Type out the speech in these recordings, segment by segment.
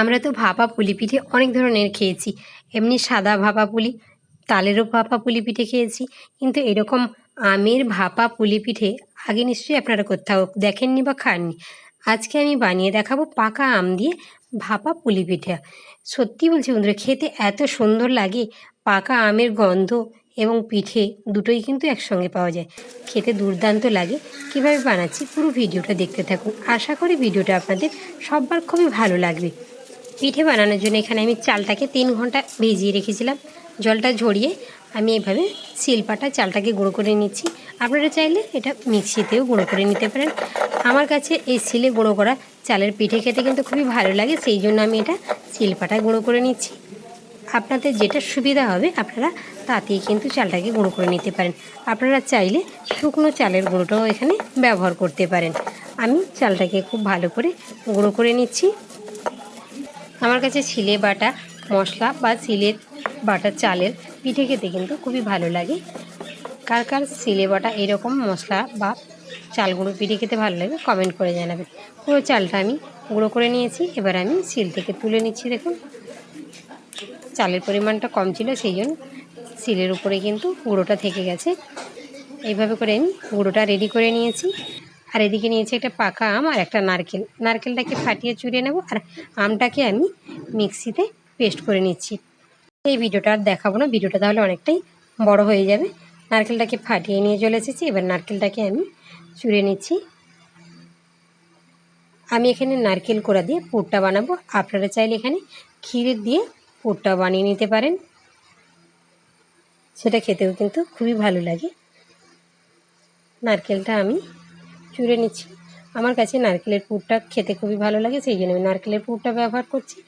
আমরা তো ভাপা পুলি পিঠে অনেক ধরনের খেয়েছি। এমনি সাদা ভাপা পুলি, তালেরও ভাপা পুলি পিঠে খেয়েছি। কিন্তু এরকম আমের ভাপা পুলি পিঠে আগে নিশ্চয়ই আপনারা কোথাও দেখেননি বা খাননি। আজকে আমি বানিয়ে দেখাবো পাকা আম দিয়ে ভাপা পুলি পিঠা সত্যি বলছি বন্ধুরা, খেতে এত সুন্দর লাগে, পাকা আমের গন্ধ এবং পিঠে দুটোই কিন্তু একসঙ্গে পাওয়া যায়। খেতে দুর্দান্ত লাগে। কীভাবে বানাচ্ছি পুরো ভিডিওটা দেখতে থাকুন। আশা করি ভিডিওটা আপনাদের সবার খুবই ভালো লাগবে। পিঠে বানানোর জন্য এখানে আমি চালটাকে তিন ঘণ্টা ভিজিয়ে রেখেছিলাম। জলটা ঝরিয়ে আমি এইভাবে শিলপাটা চালটাকে গুঁড়ো করে নিচ্ছি। আপনারা চাইলে এটা মিক্সিতেও গুঁড়ো করে নিতে পারেন। আমার কাছে এই শিলে গুঁড়ো করা চালের পিঠে খেতে কিন্তু খুবই ভালো লাগে, সেই জন্য আমি এটা শিলপাটায় গুঁড়ো করে নিচ্ছি। আপনাদের যেটা সুবিধা হবে আপনারা তাতেই কিন্তু চালটাকে গুঁড়ো করে নিতে পারেন। আপনারা চাইলে শুকনো চালের গুঁড়োটাও এখানে ব্যবহার করতে পারেন। আমি চালটাকে খুব ভালো করে গুঁড়ো করে নিচ্ছি। আমার কাছে ছিলে বাটা মশলা বা সিলের বাটা চালের পিঠে খেতে কিন্তু খুবই ভালো লাগে। কার কার সিলে বাটা এরকম মশলা বা চাল গুঁড়ো পিঠে খেতে ভালো লাগে কমেন্ট করে জানাবেন। পুরো চালটা আমি গুঁড়ো করে নিয়েছি, এবার আমি সিল থেকে তুলে নিচ্ছি দেখুন। চালের পরিমাণটা কম ছিল, সেই জন্য সিলের উপরে কিন্তু গুঁড়োটা থেকে গেছে। এইভাবে করে আমি গুঁড়োটা রেডি করে নিয়েছি। আর এদিকে নিয়েছি একটা পাকা আম আর একটা নারকেল। নারকেলটাকে ফাটিয়ে চুরিয়ে নেব আর আমটাকে আমি মিক্সিতে পেস্ট করে নিচ্ছি। এই ভিডিওটা আর দেখাবো না, ভিডিওটা তাহলে অনেকটাই বড় হয়ে যাবে। নারকেলটাকে ফাটিয়ে নিয়ে চলে এসেছি, এবার নারকেলটাকে আমি চুড়ে নিচ্ছি। আমি এখানে নারকেল কোড়া দিয়ে পুরটা বানাবো। আপনারা চাইলে এখানে ক্ষীরের দিয়ে পুরটা বানিয়ে নিতে পারেন। সেটা খেতেও কিন্তু খুবই ভালো লাগে। নারকেলটা আমি চুড়ে নিচ্ছি। আমার কাছে নারকেলের পুরটা খেতে খুবই ভালো লাগে, সেই জন্য আমি নারকেলের পুরটা ব্যবহার করছি।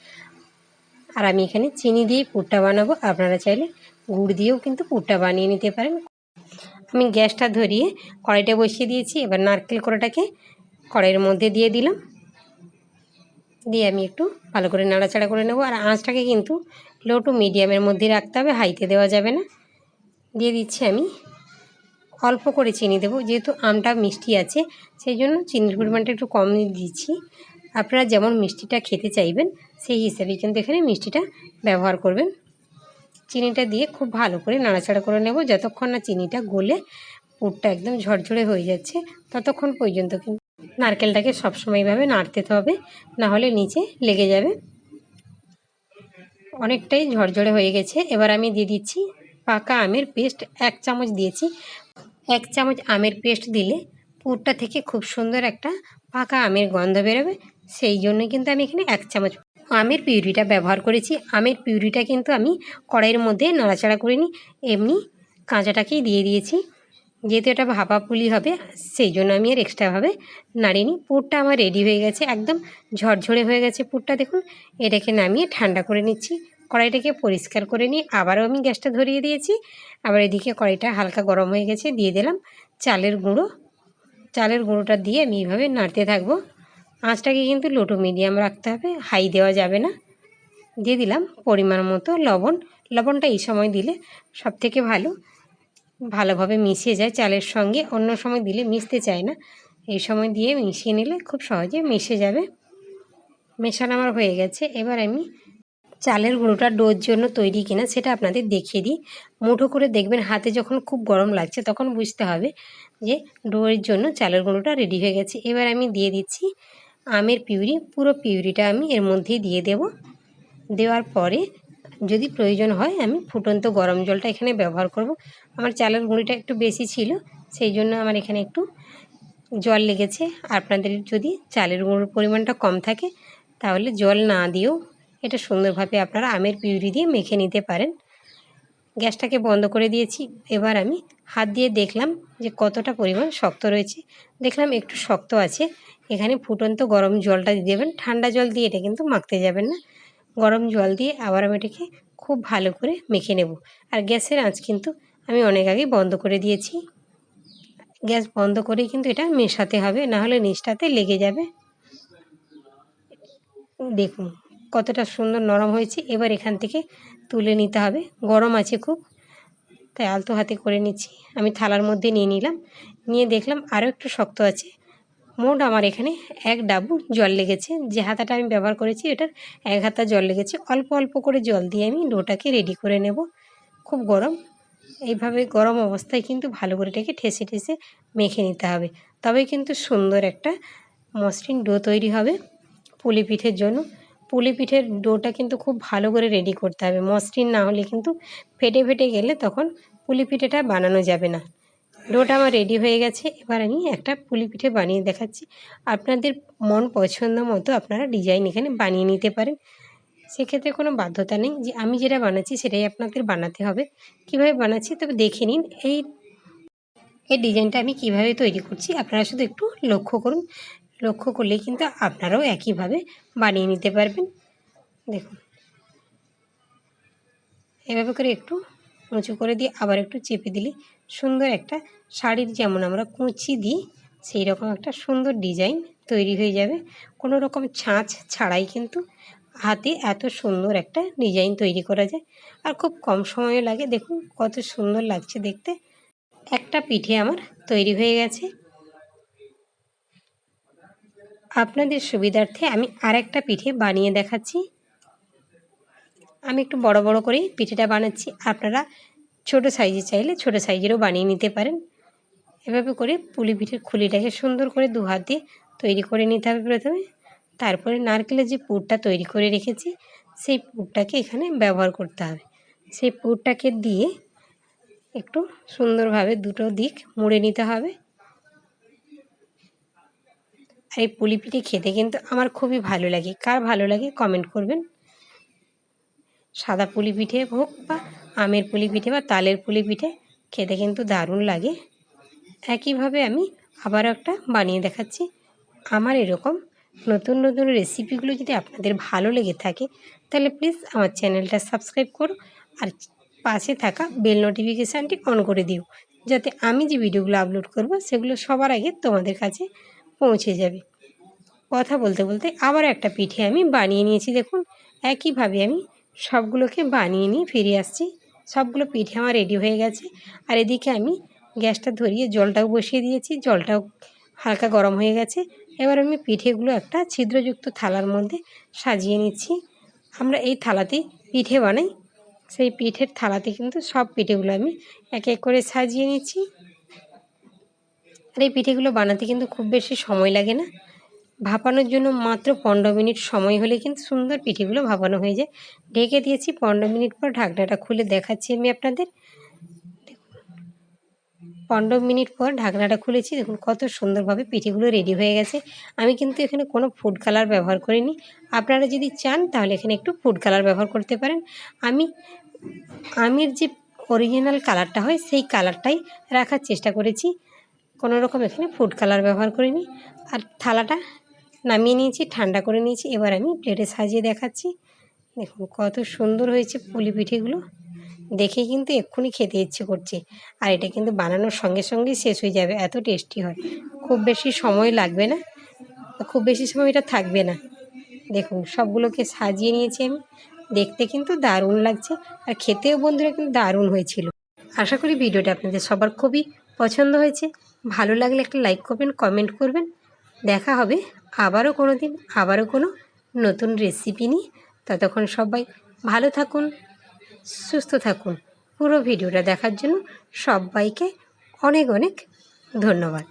আর আমি এখানে চিনি দিয়ে পুরটা বানাবো। আপনারা চাইলে গুড় দিয়েও কিন্তু পুরটা বানিয়ে নিতে পারেন। আমি গ্যাসটা ধরিয়ে কড়াইটা বসিয়ে দিয়েছি। এবার নারকেল কোড়াটাকে কড়াইয়ের মধ্যে দিয়ে দিলাম। দিয়ে আমি একটু ভালো করে নাড়াচাড়া করে নেব। আর আঁচটাকে কিন্তু লো টু মিডিয়ামের মধ্যে রাখতে হবে। হাইতে দেওয়া যাবে না। দিয়ে দিচ্ছি আমি অল্প করে চিনি দেবো, যেহেতু আমটা মিষ্টি আছে, সেই জন্য চিনির পরিমাণটা একটু কম দিচ্ছি। আপনারা যেমন মিষ্টিটা খেতে চাইবেন, সেই হিসাবে কিন্তু এখানে মিষ্টিটা ব্যবহার করবেন। চিনিটা দিয়ে খুব ভালো করে নাড়াচাড়া করে নেব, যতক্ষণ না চিনিটা গলে পুরটা একদম ঝরঝরে হয়ে যাচ্ছে, ততক্ষণ পর্যন্ত কিন্তু নারকেলটাকে সবসময় এইভাবে নাড়তে হবে, না হলে নিচে লেগে যাবে। অনেকটাই ঝরঝরে হয়ে গেছে, এবার আমি দিয়ে দিচ্ছি পাকা আমের পেস্ট, এক চামচ দিয়েছি এক চামচ আমের পেস্ট দিলে পুরটা থেকে খুব সুন্দর একটা পাকা আমের গন্ধ বেরোবে। সেই জন্য কিন্তু আমি এখানে এক চামচ আমের পিউরিটা ব্যবহার করেছি। আমের পিউরিটা কিন্তু আমি কড়াইয়ের মধ্যে নাড়াচাড়া করিনি এমনি কাঁচাটাকেই দিয়ে দিয়েছি। যেহেতু এটা ভাপা পুলি হবে, সেই জন্য আমি আর এক্সট্রাভাবে নাড়িনি পুরটা আমার রেডি হয়ে গেছে, একদম ঝরঝরে হয়ে গেছে পুরটা। দেখুন, এটাকে নামিয়ে ঠান্ডা করে নিচ্ছি। কড়াইটাকে পরিষ্কার করে নিয়ে আবারও আমি গ্যাসটা ধরিয়ে দিয়েছি। আবার এদিকে কড়াইটা হালকা গরম হয়ে গেছে, দিয়ে দিলাম চালের গুঁড়ো। চালের গুঁড়োটা দিয়ে আমি এইভাবে নাড়তে থাকব। আঁচটাকে কিন্তু লোটো মিডিয়াম রাখতে হবে হাই দেওয়া যাবে না। দিয়ে দিলাম পরিমাণ মতো লবণ। লবণটা এই সময় দিলে সব থেকে ভালো। ভালোভাবে মিশিয়ে যায় চালের সঙ্গে, অন্য সময় দিলে মিশতে চায় না। এই সময় দিয়ে মিশিয়ে নিলে খুব সহজে মিশে যাবে। মেশানো আমার হয়ে গেছে। এবার আমি চালের গুঁড়োটা ডোর জন্য তৈরি কিনা সেটা আপনাদের দেখিয়ে দিই। মুঠো করে দেখবেন হাতে যখন খুব গরম লাগছে তখন বুঝতে হবে যে ডোয়ের জন্য চালের গুঁড়োটা রেডি হয়ে গেছে। এবার আমি দিয়ে দিচ্ছি আমের পিউরি, পুরো পিউরিটা আমি এর মধ্যেই দিয়ে দেব। দেওয়ার পরে যদি প্রয়োজন হয় আমি ফুটন্ত গরম জলটা এখানে ব্যবহার করব। আমার চালের গুঁড়িটা একটু বেশি ছিল, সেই জন্য আমার এখানে একটু জল লেগেছে। আপনাদের যদি চালের গুঁড়োর পরিমাণটা কম থাকে তাহলে জল না দিয়েও এটা সুন্দরভাবে আপনারা আমের পিউরি দিয়ে মেখে নিতে পারেন। গ্যাসটাকে বন্ধ করে দিয়েছি। এবার আমি হাত দিয়ে দেখলাম যে কতটা পরিমাণ শক্ত রয়েছে। দেখলাম একটু শক্ত আছে। এখানে ফুটন্ত গরম জলটা দিয়ে দেবেন। ঠান্ডা জল দিয়ে এটা কিন্তু মাখতে যাবেন না। গরম জল দিয়ে আবার আমি এটাকে খুব ভালো করে মেখে নেব। আর গ্যাসের আঁচ কিন্তু আমি অনেক আগেই বন্ধ করে দিয়েছি। গ্যাস বন্ধ করেই কিন্তু এটা মেশাতে হবে। নাহলে নিচটাতে লেগে যাবে। দেখুন। কতটা সুন্দর নরম হয়েছে, এবার এখান থেকে তুলে নিতে হবে। গরম আছে খুব, তাই আলতো হাতে করে নিচ্ছি। আমি থালার মধ্যে নিয়ে নিলাম, নিয়ে দেখলাম আরও একটু শক্ত আছে। মোট আমার এখানে এক ডাবু জল লেগেছে, যে হাতাটা আমি ব্যবহার করেছি এটার এক হাতা জল লেগেছে। অল্প অল্প করে জল দিয়ে আমি ডোটাকে রেডি করে নেব। খুব গরম, এইভাবে গরম অবস্থায় কিন্তু ভালো করে এটাকে ঠেসে ঠেসে মেখে নিতে হবে। তবে কিন্তু সুন্দর একটা মসৃণ ডো তৈরি হবে পুলি পিঠের জন্য। পুলি পিঠের ডোটা কিন্তু খুব ভালো করে রেডি করতে হবে। মসৃণ না হলে কিন্তু ফেটে ফেটে গেলে তখন পুলি পিঠেটা বানানো যাবে না। ডোটা আমার রেডি হয়ে গেছে। এবার আমি একটা পুলি পিঠে বানিয়ে দেখাচ্ছি। আপনাদের মন পছন্দ মতো আপনারা ডিজাইন এখানে বানিয়ে নিতে পারেন। সেক্ষেত্রে কোনো বাধ্যতা নেই যে আমি যেটা বানাচ্ছি সেটাই আপনাদের বানাতে হবে। কীভাবে বানাচ্ছি তবে দেখে নিন। এই এই ডিজাইনটা আমি কীভাবে তৈরি করছি আপনারা শুধু একটু লক্ষ্য করুন। লক্ষ্য করলেই কিন্তু আপনারাও একইভাবে বানিয়ে নিতে পারবেন। দেখুন। এভাবে করে একটু উঁচু করে দিয়ে আবার একটু চেপে দিলে সুন্দর একটা শাড়ির যেমন আমরা কুঁচি দিই সেই রকম একটা সুন্দর ডিজাইন তৈরি হয়ে যাবে। কোনো রকম ছাঁচ ছাড়াই কিন্তু হাতে এত সুন্দর একটা ডিজাইন তৈরি করা যায়। আর খুব কম সময়ে লাগে। দেখুন কত সুন্দর লাগছে দেখতে। একটা পিঠে আমার তৈরি হয়ে গেছে। আপনাদের সুবিধার্থে আমি আরেকটা পিঠে বানিয়ে দেখাচ্ছি। আমি একটু বড় বড় করে পিঠেটা বানাচ্ছি। আপনারা ছোট সাইজে চাইলে ছোট সাইজেরও বানিয়ে নিতে পারেন। এভাবে করে পুলি পিঠের খুলিটাকে সুন্দর করে দু হাত দিয়ে তৈরি করে নিতে হবে প্রথমে। তারপরে নারকেলের যে পুরটা তৈরি করে রেখেছি, সেই পুরটাকে এখানে ব্যবহার করতে হবে। সেই পুরটাকে দিয়ে একটু সুন্দরভাবে দুটো দিক মুড়ে নিতে হবে। আর এই পুলি পিঠে খেতে কিন্তু আমার খুবই ভালো লাগে। কার ভালো লাগে কমেন্ট করবেন। সাদা পুলি পিঠে হোক বা আমের পুলি পিঠে বা তালের পুলি পিঠে খেতে কিন্তু দারুণ লাগে। একইভাবে আমি আবার একটা বানিয়ে দেখাচ্ছি। আমার এরকম নতুন নতুন রেসিপিগুলো যদি আপনাদের ভালো লেগে থাকে, তাহলে প্লিজ আমার চ্যানেলটা সাবস্ক্রাইব করো আর পাশে থাকা বেল নোটিফিকেশানটি অন করে দিও। যাতে আমি যে ভিডিওগুলো আপলোড করব, সেগুলো সবার আগে তোমাদের কাছে পৌঁছে যাবে। কথা বলতে বলতে আবার একটা পিঠে আমি বানিয়ে নিয়েছি, দেখুন। একইভাবে আমি সবগুলোকে বানিয়ে নিয়ে ফিরে আসছি। সবগুলো পিঠে আমার রেডি হয়ে গেছে। আর এদিকে আমি গ্যাসটা ধরিয়ে জলটাও বসিয়ে দিয়েছি, জলটাও হালকা গরম হয়ে গেছে। এবার আমি পিঠেগুলো একটা ছিদ্রযুক্ত থালার মধ্যে সাজিয়ে নিচ্ছি। আমরা এই থালাতেই পিঠে বানাই। সেই পিঠের থালাতে কিন্তু সব পিঠেগুলো আমি এক এক করে সাজিয়ে নিচ্ছি। আর এই পিঠেগুলো বানাতে কিন্তু খুব বেশি সময় লাগে না। ভাপানোর জন্য মাত্র পনেরো মিনিট সময় হলে কিন্তু সুন্দর পিঠেগুলো ভাপানো হয়ে যায়। ঢেকে দিয়েছি পনেরো মিনিট পর ঢাকনাটা খুলে দেখাচ্ছি আমি আপনাদের। পনেরো মিনিট পর ঢাকনাটা খুলেছি। দেখুন, কত সুন্দরভাবে পিঠেগুলো রেডি হয়ে গেছে। আমি কিন্তু এখানে কোনো ফুড কালার ব্যবহার করিনি। আপনারা যদি চান, তাহলে এখানে একটু ফুড কালার ব্যবহার করতে পারেন। আমি, আমের যে অরিজিনাল কালারটা হয়, সেই কালারটাই রাখার চেষ্টা করেছি। কোনো রকম এখানে ফুড কালার ব্যবহার করিনি। আর থালাটা নামিয়ে নিয়েছি, ঠান্ডা করে নিয়েছি। এবার আমি প্লেটে সাজিয়ে দেখাচ্ছি। দেখুন কত সুন্দর হয়েছে পুলি পিঠেগুলো। দেখে কিন্তু এক্ষুনি খেতে ইচ্ছে করছে। আর এটা কিন্তু বানানোর সঙ্গে সঙ্গেই শেষ হয়ে যাবে, এত টেস্টি হয়। খুব বেশি সময় লাগবে না। খুব বেশি সময় এটা থাকবে না। দেখুন সবগুলোকে সাজিয়ে নিয়েছি আমি। দেখতে কিন্তু দারুণ লাগছে। আর খেতেও বন্ধুরা কিন্তু দারুণ হয়েছিল। আশা করি ভিডিওটা আপনাদের সবার খুবই পছন্দ হয়েছে। ভালো লাগলে একটা লাইক করবেন কমেন্ট করবেন। দেখা হবে আবারও কোনো দিন আবারও কোনো নতুন রেসিপি নিয়ে। ততক্ষণ সবাই ভালো থাকুন, সুস্থ থাকুন। পুরো ভিডিওটা দেখার জন্য সবাইকে অনেক অনেক ধন্যবাদ।